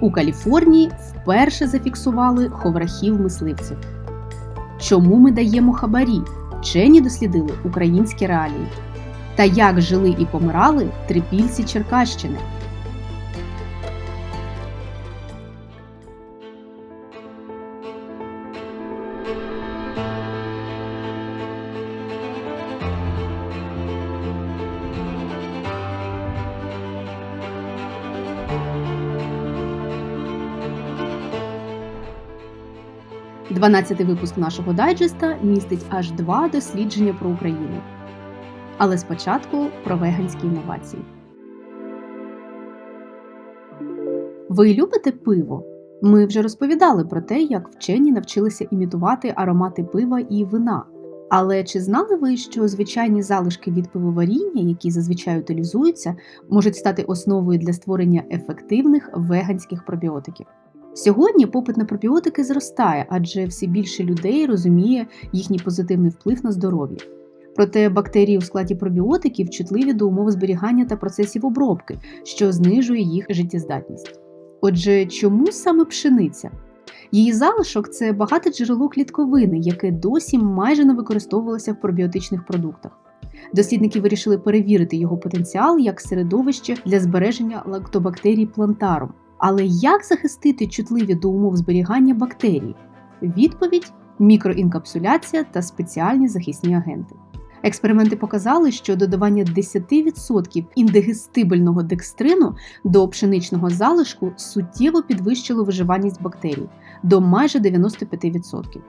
У Каліфорнії вперше зафіксували ховрахів мисливців. Чому ми даємо хабарі? Вчені дослідили українські реалії. Та як жили і помирали трипільці Черкащини. Дванадцятий випуск нашого дайджеста містить аж два дослідження про Україну. Але спочатку про веганські інновації. Ви любите пиво? Ми вже розповідали про те, як вчені навчилися імітувати аромати пива і вина. Але чи знали ви, що звичайні залишки від пивоваріння, які зазвичай утилізуються, можуть стати основою для створення ефективних веганських пробіотиків? Сьогодні попит на пробіотики зростає, адже все більше людей розуміє їхній позитивний вплив на здоров'я. Проте бактерії у складі пробіотиків чутливі до умов зберігання та процесів обробки, що знижує їх життєздатність. Отже, чому саме пшениця? Її залишок це багате джерело клітковини, яке досі майже не використовувалося в пробіотичних продуктах. Дослідники вирішили перевірити його потенціал як середовище для збереження лактобактерій плантарум. Але як захистити чутливі до умов зберігання бактерій? Відповідь мікроінкапсуляція та спеціальні захисні агенти. Експерименти показали, що додавання 10% індегестибельного декстрину до пшеничного залишку суттєво підвищило виживаність бактерій до майже 95%.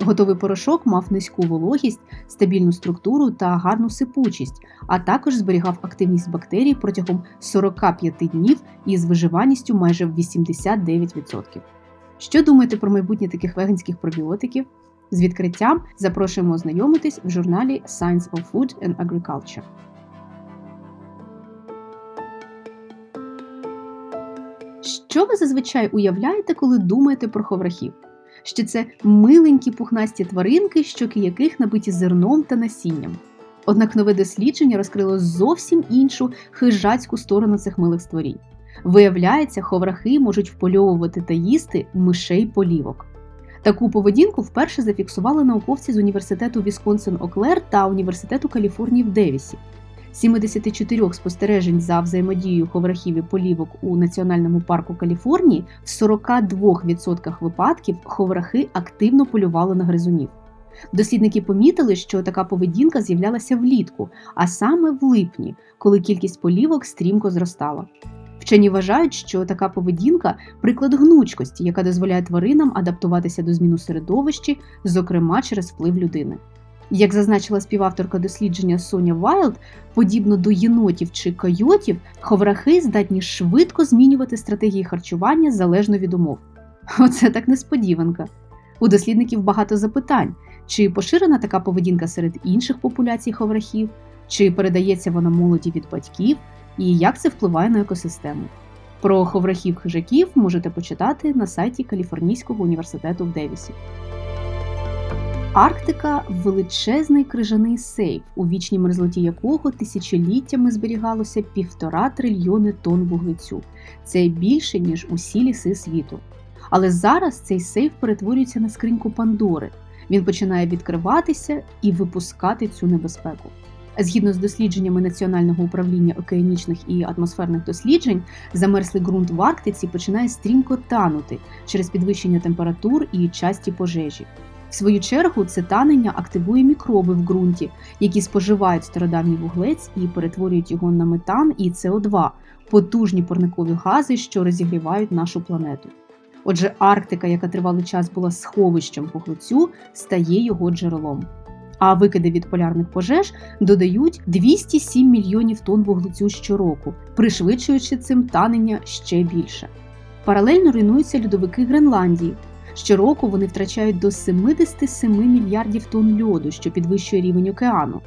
Готовий порошок мав низьку вологість, стабільну структуру та гарну сипучість, а також зберігав активність бактерій протягом 45 днів із виживаністю майже в 89%. Що думаєте про майбутнє таких веганських пробіотиків? З відкриттям запрошуємо ознайомитись в журналі Science of Food and Agriculture. Що ви зазвичай уявляєте, коли думаєте про ховрахів? Що це миленькі пухнасті тваринки, щоки яких набиті зерном та насінням. Однак нове дослідження розкрило зовсім іншу хижацьку сторону цих милих створінь. Виявляється, ховрахи можуть впольовувати та їсти мишей полівок. Таку поведінку вперше зафіксували науковці з університету Вісконсин Оклер та університету Каліфорнії в Девісі. 74 спостережень за взаємодією ховрахів і полівок у національному парку Каліфорнії в 42% випадків ховрахи активно полювали на гризунів. Дослідники помітили, що така поведінка з'являлася влітку, а саме в липні, коли кількість полівок стрімко зростала. Вчені вважають, що така поведінка приклад гнучкості, яка дозволяє тваринам адаптуватися до змін у середовищі, зокрема через вплив людини. Як зазначила співавторка дослідження Соня Вайлд, подібно до єнотів чи койотів, ховрахи здатні швидко змінювати стратегії харчування залежно від умов. Оце так несподіванка. У дослідників багато запитань, чи поширена така поведінка серед інших популяцій ховрахів, чи передається вона молоді від батьків, і як це впливає на екосистему. Про ховрахів хижаків можете почитати на сайті Каліфорнійського університету в Девісі. Арктика величезний крижаний сейф, у вічній мерзлоті якого тисячоліттями зберігалося півтора трильйони тонн вуглецю. Це більше, ніж усі ліси світу. Але зараз цей сейф перетворюється на скриньку Пандори. Він починає відкриватися і випускати цю небезпеку. Згідно з дослідженнями Національного управління океанічних і атмосферних досліджень, замерзлий ґрунт в Арктиці починає стрімко танути через підвищення температур і часті пожежі. В свою чергу це танення активує мікроби в ґрунті, які споживають стародавній вуглець і перетворюють його на метан і СО2 потужні парникові гази, що розігрівають нашу планету. Отже, Арктика, яка тривалий час була сховищем вуглецю, стає його джерелом. А викиди від полярних пожеж додають 207 мільйонів тонн вуглецю щороку, пришвидшуючи цим танення ще більше. Паралельно руйнуються льодовики Гренландії. Щороку вони втрачають до 77 мільярдів тонн льоду, що підвищує рівень океану.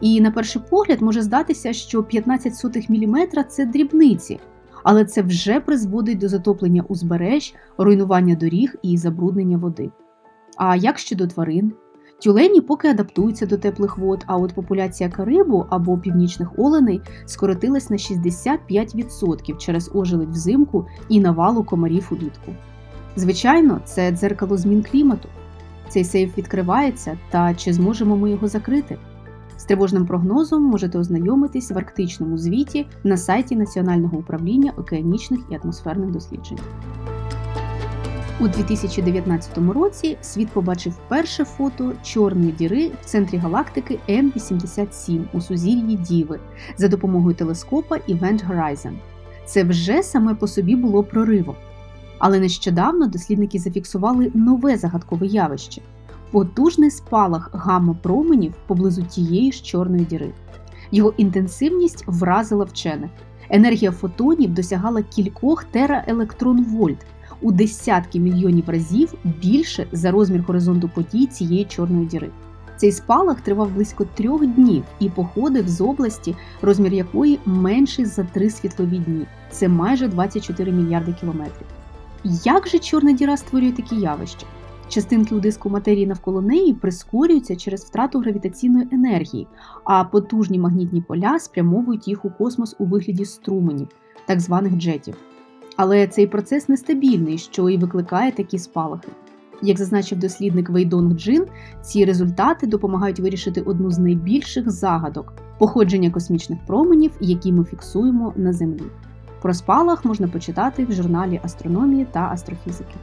І на перший погляд може здатися, що 15 сотих міліметра це дрібниці, але це вже призводить до затоплення узбереж, руйнування доріг і забруднення води. А як щодо тварин? Тюлені поки адаптуються до теплих вод, а от популяція карибу або північних оленей скоротилась на 65% через ожеледь взимку і навалу комарів улітку. Звичайно, це дзеркало змін клімату. Цей сейф відкривається, та чи зможемо ми його закрити? З тривожним прогнозом можете ознайомитись в арктичному звіті на сайті Національного управління океанічних і атмосферних досліджень. У 2019 році світ побачив перше фото чорної діри в центрі галактики М87 у сузір'ї Діви за допомогою телескопа Event Horizon. Це вже саме по собі було проривом. Але нещодавно дослідники зафіксували нове загадкове явище потужний спалах гамма-променів поблизу тієї ж чорної діри. Його інтенсивність вразила вчених. Енергія фотонів досягала кількох тераелектронвольт у десятки мільйонів разів більше за розмір горизонту подій цієї чорної діри. Цей спалах тривав близько трьох днів і походив з області, розмір якої менший за три світлові дні. Це майже 24 мільярди кілометрів. Як же чорна діра створює такі явища? Частинки у диску матерії навколо неї прискорюються через втрату гравітаційної енергії, а потужні магнітні поля спрямовують їх у космос у вигляді струменів, так званих джетів. Але цей процес нестабільний, що і викликає такі спалахи. Як зазначив дослідник Вейдонг Джин, ці результати допомагають вирішити одну з найбільших загадок походження космічних променів, які ми фіксуємо на Землі. Про спалах можна почитати в журналі астрономії та астрофізики.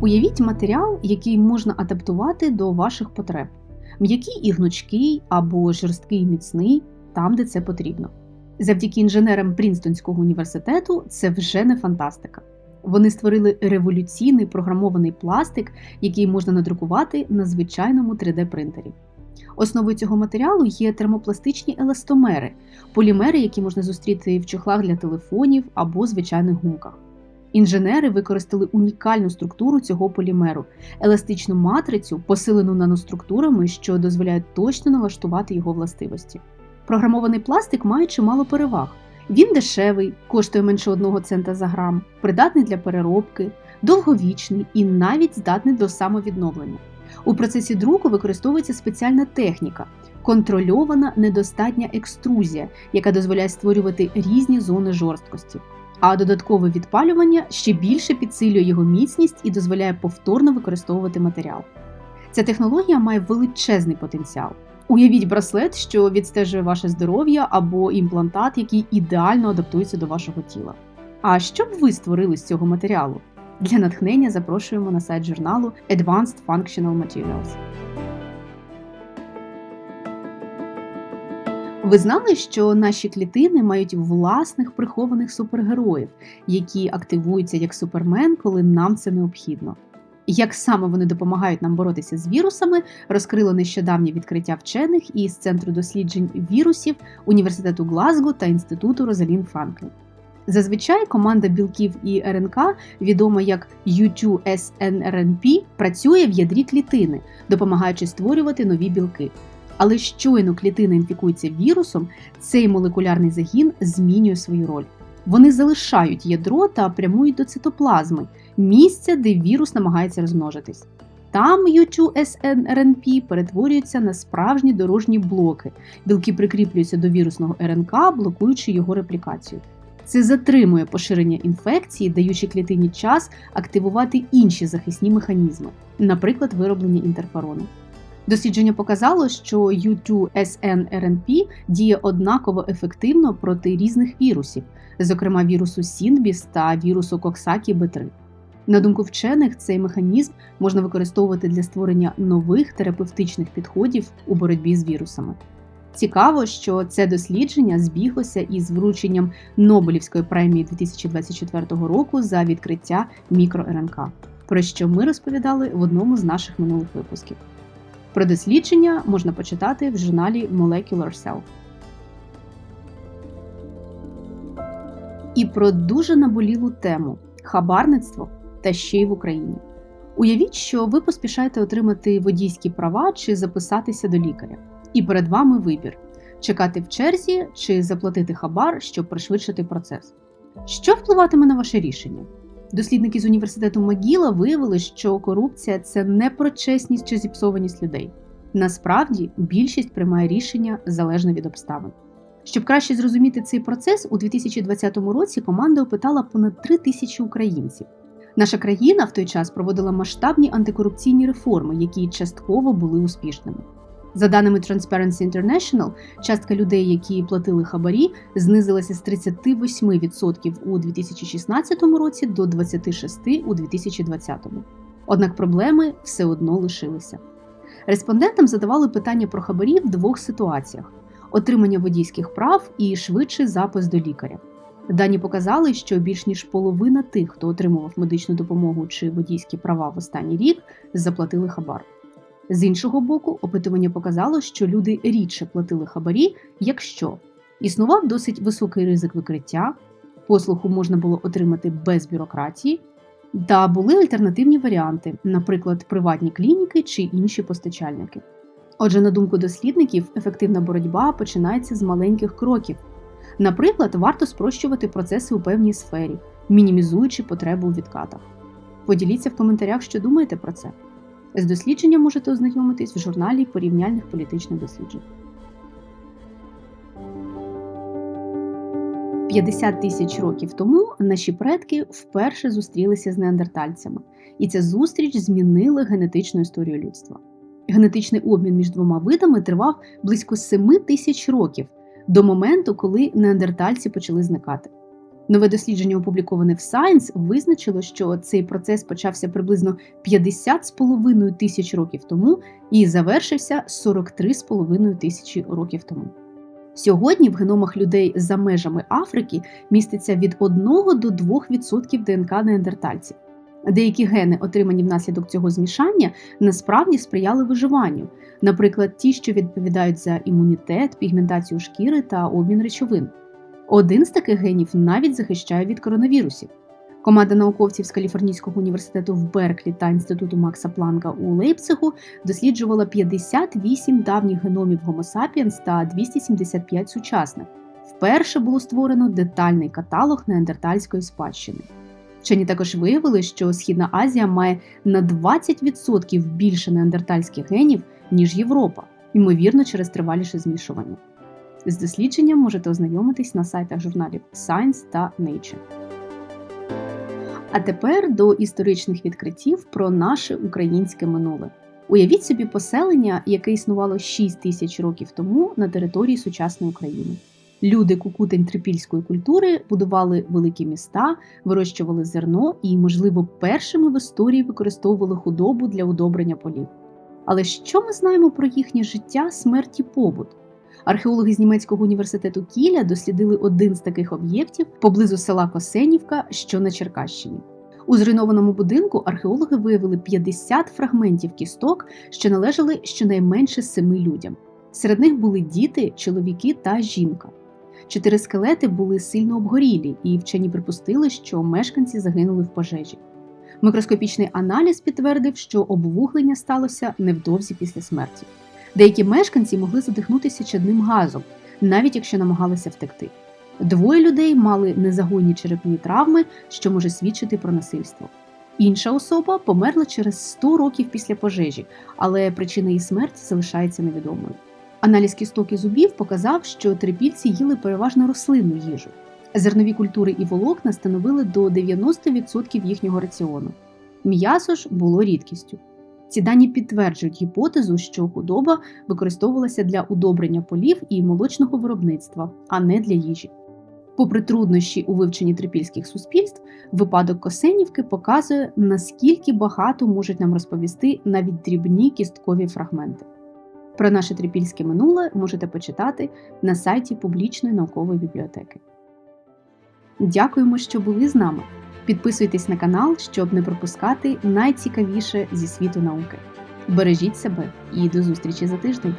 Уявіть матеріал, який можна адаптувати до ваших потреб: м'який і гнучкий або жорсткий і міцний, там, де це потрібно. Завдяки інженерам Прінстонського університету це вже не фантастика. Вони створили революційний програмований пластик, який можна надрукувати на звичайному 3D-принтері. Основою цього матеріалу є термопластичні еластомери, полімери, які можна зустріти в чохлах для телефонів або звичайних гумках. Інженери використали унікальну структуру цього полімеру, еластичну матрицю, посилену наноструктурами, що дозволяють точно налаштувати його властивості. Програмований пластик має чимало переваг. Він дешевий, коштує менше 1 цента за грам, придатний для переробки, довговічний і навіть здатний до самовідновлення. У процесі друку використовується спеціальна техніка контрольована недостатня екструзія, яка дозволяє створювати різні зони жорсткості. А додаткове відпалювання ще більше підсилює його міцність і дозволяє повторно використовувати матеріал. Ця технологія має величезний потенціал. Уявіть браслет, що відстежує ваше здоров'я, або імплантат, який ідеально адаптується до вашого тіла. А що б ви створили з цього матеріалу? Для натхнення запрошуємо на сайт журналу Advanced Functional Materials. Ви знали, що наші клітини мають власних прихованих супергероїв, які активуються як супермен, коли нам це необхідно. Як саме вони допомагають нам боротися з вірусами, розкрило нещодавнє відкриття вчених із Центру досліджень вірусів Університету Глазго та Інституту Розалін Франклін. Зазвичай команда білків і РНК, відома як U2SNRNP, працює в ядрі клітини, допомагаючи створювати нові білки. Але щойно клітина інфікується вірусом, цей молекулярний загін змінює свою роль. Вони залишають ядро та прямують до цитоплазми, місця, де вірус намагається розмножитись. Там U2SNRNP перетворюється на справжні дорожні блоки. Білки прикріплюються до вірусного РНК, блокуючи його реплікацію. Це затримує поширення інфекції, даючи клітині час активувати інші захисні механізми, наприклад, вироблення інтерферону. Дослідження показало, що U2SNRNP діє однаково ефективно проти різних вірусів, зокрема вірусу Сінбіс та вірусу Коксакі Б3. На думку вчених, цей механізм можна використовувати для створення нових терапевтичних підходів у боротьбі з вірусами. Цікаво, що це дослідження збіглося із врученням Нобелівської премії 2024 року за відкриття мікро-РНК, про що ми розповідали в одному з наших минулих випусків. Про дослідження можна почитати в журналі Molecular Cell. І про дуже наболілу тему хабарництво та ще й в Україні. Уявіть, що ви поспішаєте отримати водійські права чи записатися до лікаря. І перед вами вибір: чекати в черзі чи заплатити хабар, щоб пришвидшити процес. Що впливатиме на ваше рішення? Дослідники з університету Магіла виявили, що корупція це не про чесність чи зіпсованість людей. Насправді більшість приймає рішення залежно від обставин. Щоб краще зрозуміти цей процес, у 2020 році команда опитала понад 3 тисячі українців. Наша країна в той час проводила масштабні антикорупційні реформи, які частково були успішними. За даними Transparency International, частка людей, які платили хабарі, знизилася з 38% у 2016 році до 26% у 2020. Однак проблеми все одно лишилися. Респондентам задавали питання про хабарі в двох ситуаціях: отримання водійських прав і швидший запис до лікаря. Дані показали, що більш ніж половина тих, хто отримував медичну допомогу чи водійські права в останній рік, заплатили хабар. З іншого боку, опитування показало, що люди рідше платили хабарі, якщо існував досить високий ризик викриття, послугу можна було отримати без бюрократії, та були альтернативні варіанти, наприклад, приватні клініки чи інші постачальники. Отже, на думку дослідників, ефективна боротьба починається з маленьких кроків. Наприклад, варто спрощувати процеси у певній сфері, мінімізуючи потребу у відкатах. Поділіться в коментарях, що думаєте про це. З дослідженням можете ознайомитись в журналі порівняльних політичних досліджень. 50 тисяч років тому наші предки вперше зустрілися з неандертальцями, і ця зустріч змінила генетичну історію людства. Генетичний обмін між двома видами тривав близько 7 тисяч років до моменту, коли неандертальці почали зникати. Нове дослідження, опубліковане в Science, визначило, що цей процес почався приблизно 50,5 тисяч років тому і завершився 43,5 тисячі років тому. Сьогодні в геномах людей за межами Африки міститься від 1 до 2% ДНК неандертальців. Деякі гени, отримані внаслідок цього змішання, насправді сприяли виживанню, наприклад, ті, що відповідають за імунітет, пігментацію шкіри та обмін речовин. Один з таких генів навіть захищає від коронавірусів. Команда науковців з Каліфорнійського університету в Берклі та інституту Макса Планка у Лейпцигу досліджувала 58 давніх геномів Homo sapiens та 275 сучасних. Вперше було створено детальний каталог неандертальської спадщини. Вчені також виявили, що Східна Азія має на 20% більше неандертальських генів, ніж Європа, ймовірно, через триваліше змішування. З дослідженням можете ознайомитись на сайтах журналів Science та Nature. А тепер до історичних відкриттів про наше українське минуле. Уявіть собі поселення, яке існувало 6 тисяч років тому на території сучасної України. Люди кукутень трипільської культури будували великі міста, вирощували зерно і, можливо, першими в історії використовували худобу для удобрення полів. Але що ми знаємо про їхнє життя, смерть і побут? Археологи з німецького університету Кіля дослідили один з таких об'єктів поблизу села Косенівка, що на Черкащині. У зруйнованому будинку археологи виявили 50 фрагментів кісток, що належали щонайменше семи людям. Серед них були діти, чоловіки та жінка. Чотири скелети були сильно обгорілі, і вчені припустили, що мешканці загинули в пожежі. Микроскопічний аналіз підтвердив, що обвуглення сталося невдовзі після смерті. Деякі мешканці могли задихнутися чадним газом, навіть якщо намагалися втекти. Двоє людей мали незагойні черепні травми, що може свідчити про насильство. Інша особа померла через 100 років після пожежі, але причина її смерті залишається невідомою. Аналіз кісток і зубів показав, що трипільці їли переважно рослинну їжу. Зернові культури і волокна становили до 90% їхнього раціону. М'ясо ж було рідкістю. Ці дані підтверджують гіпотезу, що худоба використовувалася для удобрення полів і молочного виробництва, а не для їжі. Попри труднощі у вивченні трипільських суспільств, випадок Косенівки показує, наскільки багато можуть нам розповісти навіть дрібні кісткові фрагменти. Про наше трипільське минуле можете почитати на сайті публічної наукової бібліотеки. Дякуємо, що були з нами. Підписуйтесь на канал, щоб не пропускати найцікавіше зі світу науки. Бережіть себе і до зустрічі за тиждень!